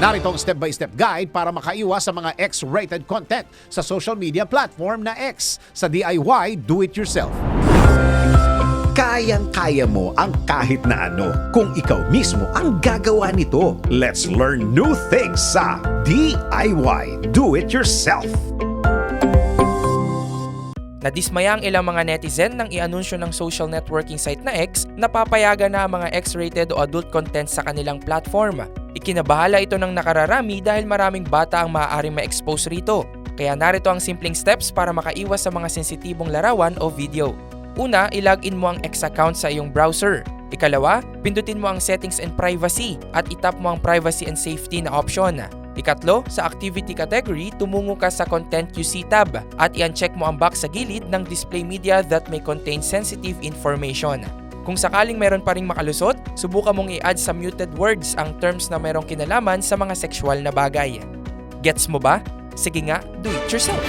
Narito ang step-by-step guide para makaiwas sa mga X-rated content sa social media platform na X sa DIY Do-It-Yourself. Kayang-kaya mo ang kahit na ano kung ikaw mismo ang gagawa nito. Let's learn new things sa DIY Do It Yourself. Nadismaya ang ilang mga netizen nang i-anunsyo ng social networking site na X na papayagan na ang mga X-rated o adult content sa kanilang platform. Ikinabahala ito ng nakararami dahil maraming bata ang maaaring ma-expose rito. Kaya narito ang simpleng steps para makaiwas sa mga sensitibong larawan o video. Una, ilagin mo ang X account sa iyong browser. Ikalawa, pindutin mo ang settings and privacy at itap mo ang privacy and safety na option. Ikatlo, sa activity category, tumungo ka sa Content QC tab at i-uncheck mo ang box sa gilid ng display media that may contain sensitive information. Kung sakaling meron pa ring makalusot, subukan mong i-add sa muted words ang terms na merong kinalaman sa mga sexual na bagay. Gets mo ba? Sige nga, do it yourself!